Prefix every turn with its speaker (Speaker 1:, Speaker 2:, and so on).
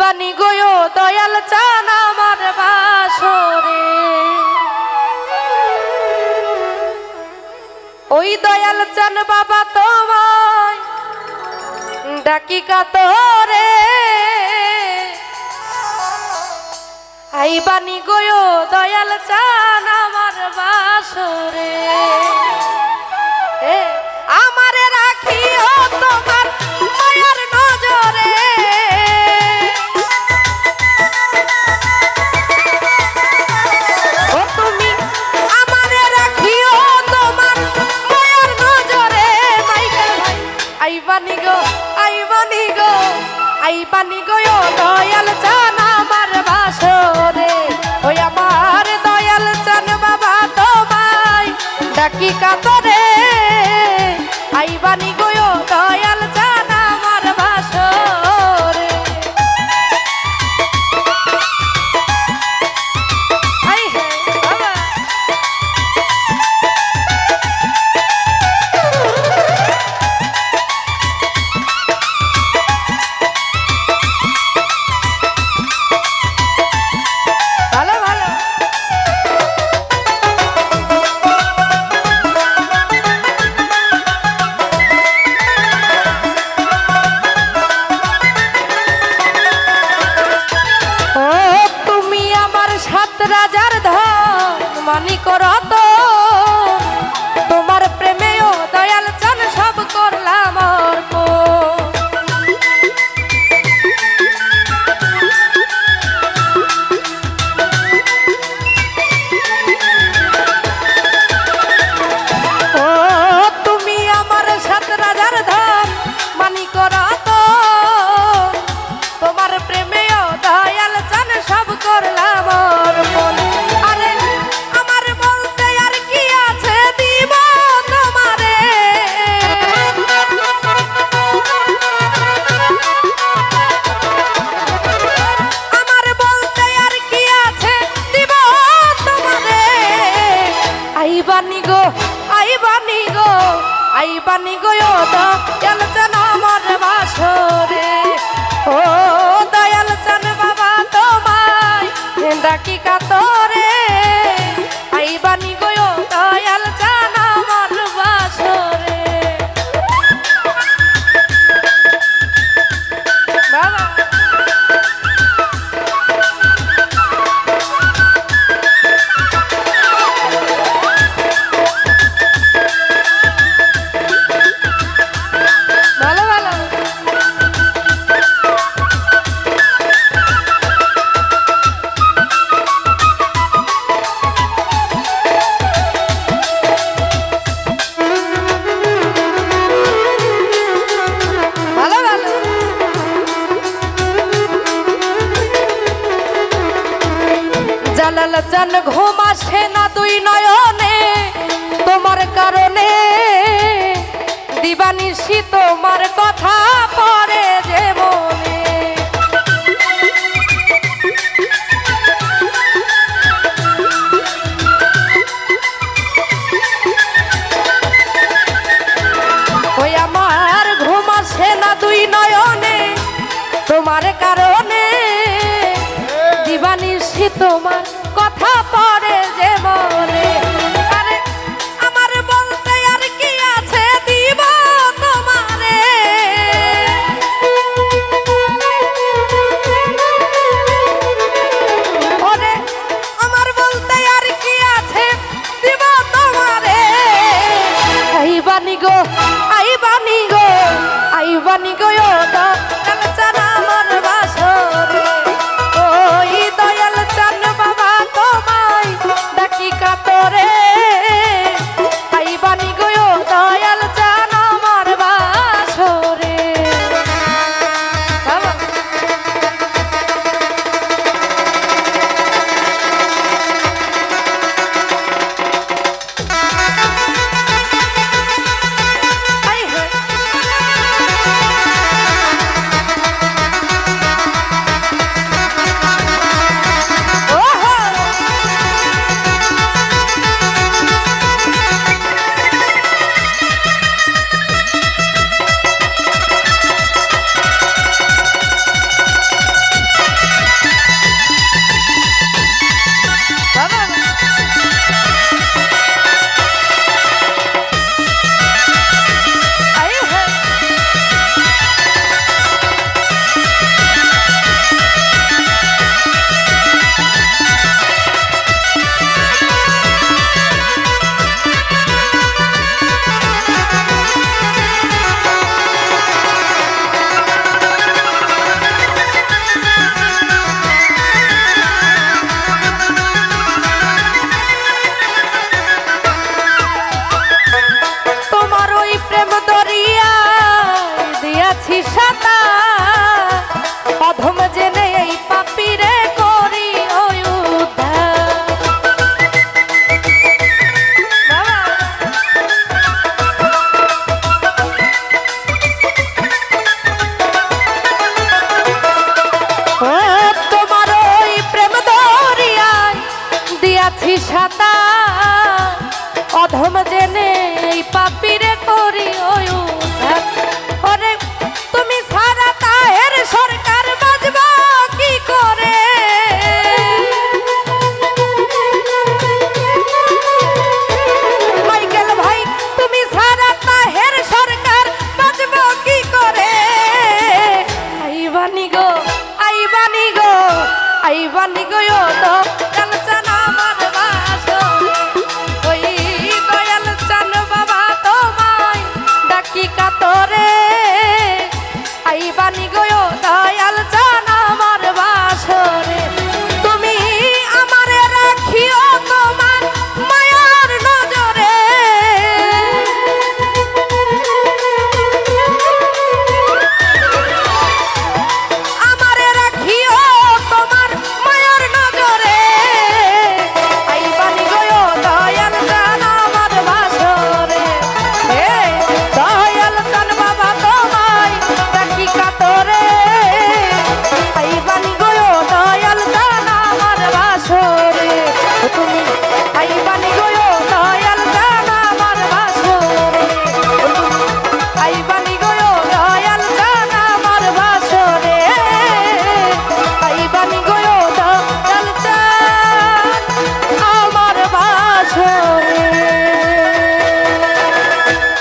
Speaker 1: বানি গো, দয়াল চান আমার বাসরে। ওই দয়াল চান বাবা তোমায়, ডাকি কাতরে। আই বানি গো, দয়াল চান আমার বাসরে। আইবানি গো আইবানি গো আইবানি গো দয়াল চান আমার বাসরে। ওই আমার দয়াল চান বাবা তোমায়, ডাকি কাতরে। আইবানি গো লালচান ঘুম আসে না দুই নয়নে। তোমার কারণে দিবানিশি তোমার কথা পরে যে মনে। ওই আমার ঘুম আসে না দুই নয়নে। তোমার কারণে হ্যাঁ। দিবানিশি তোমার